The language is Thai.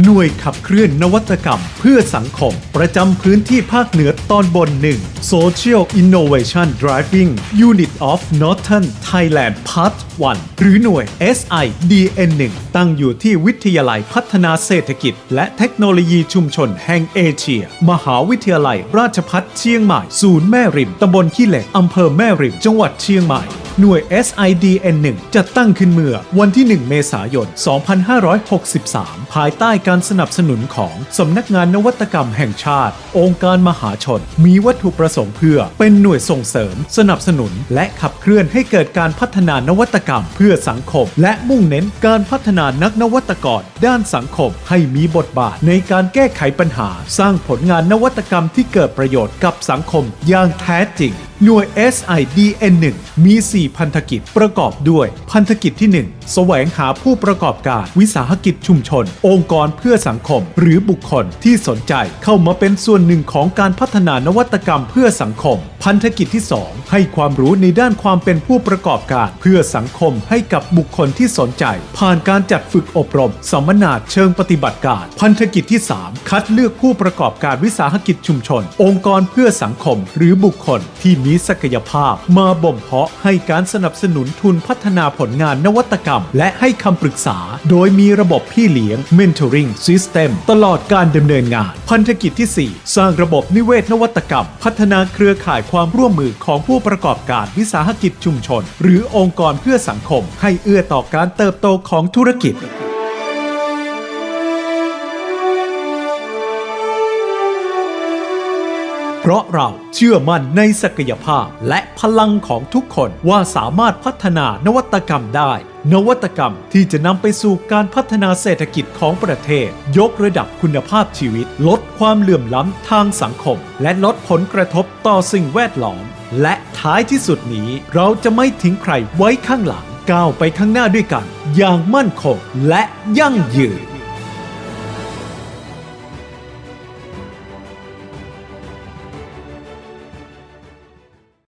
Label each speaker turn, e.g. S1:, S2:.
S1: หน่วยขับเคลื่อนนวัตกรรมเพื่อสังคม ประจำพื้นที่ภาคเหนือตอนบนหนึ่ง Social Innovation Driving Unit of Northern Thailand Part 1 หรือหน่วย SIDN 1ตั้งอยู่ที่วิทยาลัยพัฒนาเศรษฐกิจ และเทคโนโลยีชุมชนแห่งเอเชีย มหาวิทยาลัยราชภัฏเชียงใหม่ ศูนย์แม่ริมตำบลขี้เหล็กอำเภอแม่ริม จังหวัดเชียงใหม่ หน่วย SIDN 1 จัดตั้งขึ้นเมื่อวันที่ 1 เมษายน 2563 ภายใต้การสนับสนุนของสำนักงานนวัตกรรมแห่งชาติ องค์การมหาชน มีวัตถุประสงค์เพื่อเป็นหน่วยส่งเสริม สนับสนุน และขับเคลื่อนให้เกิดการพัฒนานวัตกรรมเพื่อสังคม และมุ่งเน้นการพัฒนานักนวัตกรด้านสังคมให้มีบทบาทในการแก้ไขปัญหา สร้างผลงานนวัตกรรมที่เกิดประโยชน์กับสังคมอย่างแท้จริง หน่วย SIDN 1 มี4 4 พันธกิจประกอบด้วยพันธกิจที่ 1 แสวงหาผู้ประกอบการวิสาหกิจชุมชน องค์กรเพื่อสังคม หรือบุคคลที่สนใจเข้ามาเป็นส่วนหนึ่งของการพัฒนานวัตกรรมเพื่อสังคม พันธกิจที่ 2 ให้ความรู้ในด้านความเป็นผู้ประกอบการ เพื่อสังคมให้กับบุคคลที่สนใจ ผ่านการจัดฝึกอบรมสัมมนาเชิงปฏิบัติการ พันธกิจที่ 3 คัดเลือกผู้ประกอบการวิสาหกิจชุมชน องค์กรเพื่อสังคม หรือบุคคลที่มีศักยภาพ มาบ่มเพาะให้การสนับสนุนทุนพัฒนาผลงานนวัตกรรมและให้คำปรึกษา โดยมีระบบพี่เลี้ยง Mentoring System ตลอดการดำเนินงาน พันธกิจที่ 4 สร้างระบบนิเวศนวัตกรรม พัฒนาเครือข่ายความร่วมมือของผู้ประกอบการวิสาหกิจชุมชน หรือองค์กรเพื่อสังคม ให้เอื้อต่อการเติบโตของธุรกิจ เพราะเราเชื่อมั่นในศักยภาพและพลังของทุกคนว่าสามารถพัฒนานวัตกรรมได้ นวัตกรรมที่จะนำไปสู่การพัฒนาเศรษฐกิจของประเทศ ยกระดับคุณภาพชีวิต ลดความเหลื่อมล้ำทางสังคม และลดผลกระทบต่อสิ่งแวดล้อม และท้ายที่สุดนี้เราจะไม่ทิ้งใครไว้ข้างหลังก้าวไปข้างหน้าด้วยกัน อย่างมั่นคงและยั่งยืน